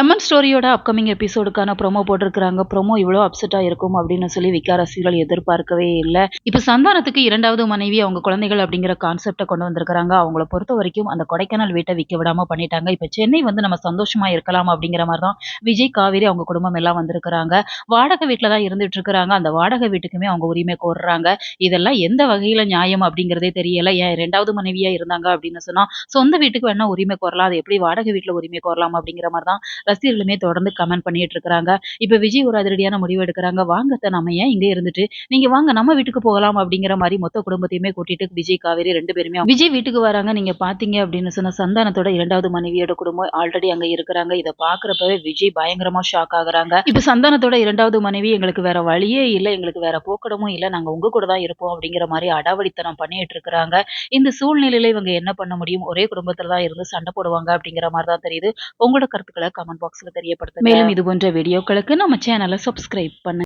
MN ஸ்டோரியோட upcoming எபிசோடுக்கான promo போட்டிருக்கிறாங்க. ப்ரோமோ இவ்வளோ அப்செட்டாக இருக்கும் அப்படின்னு சொல்லி விக்கா ரசிகர்கள் எதிர்பார்க்கவே இல்லை. இப்போ சந்தானத்துக்கு இரண்டாவது மனைவி அவங்க குழந்தைகள் அப்படிங்கிற கான்செப்டை கொண்டு வந்திருக்கிறாங்க. அவங்கள பொறுத்த வரைக்கும் அந்த கொடைக்கானல் வீட்டை விற்க விடாமல் பண்ணிட்டாங்க. இப்போ சென்னை வந்து நம்ம சந்தோஷமா இருக்கலாம் அப்படிங்கிற மாதிரி தான் விஜய் காவேரி அவங்க குடும்பம் எல்லாம் வந்திருக்கிறாங்க. வாடகை வீட்டில் தான் இருந்துட்டு இருக்கிறாங்க. அந்த வாடகை வீட்டுக்குமே அவங்க உரிமை கோர்றாங்க. இதெல்லாம் எந்த வகையில் நியாயம் அப்படிங்கிறதே தெரியல. ஏன் ரெண்டாவது மனைவியாக இருந்தாங்க அப்படின்னு சொன்னால் சொந்த வீட்டுக்கு வேணா உரிமை கோரலாம். அது எப்படி வாடகை வீட்டில் உரிமை கோரலாம் அப்படிங்கிற மாதிரி தான் ரசிகர்களுமே தொடர்ந்து கமெண்ட் பண்ணிட்டு இருக்கிறாங்க. இப்போ விஜய் ஒரு அதிரடியான முடிவு எடுக்கிறாங்க. வாங்கத்த நம்ம ஏன் இங்கே இருந்துட்டு? நீங்க வாங்க நம்ம வீட்டுக்கு போகலாம் அப்படிங்கிற மாதிரி மொத்த குடும்பத்தையுமே கூட்டிட்டு விஜய் காவேரி ரெண்டு பேருமே விஜய் வீட்டுக்கு வராங்க. நீங்க பாத்தீங்க அப்படின்னு சொன்ன சந்தானத்தோட இரண்டாவது மனைவியோட குடும்பம் ஆல்ரெடி அங்க இருக்கிறாங்க. இதை பாக்குறப்பவே விஜய் பயங்கரமா ஷாக் ஆகுறாங்க. இப்ப சந்தானத்தோட இரண்டாவது மனைவி எங்களுக்கு வேற வழியே இல்லை எங்களுக்கு வேற போக்கடமும் இல்லை. நாங்க உங்க கூட தான் இருப்போம் அப்படிங்கிற மாதிரி அடாவடித்தனம் பண்ணிட்டு இருக்கிறாங்க. இந்த சூழ்நிலையில இவங்க என்ன பண்ண முடியும்? ஒரே குடும்பத்துல தான் இருந்து சண்டை போடுவாங்க அப்படிங்கிற மாதிரி தான் தெரியுது. உங்களோட கருத்துக்களை கமெண்ட் பாக்ஸ்ல தெரியப்படுத்த மேலும் இது போன்ற வீடியோக்களுக்கு நம்ம சேனலை சப்ஸ்கிரைப் பண்ணுங்க.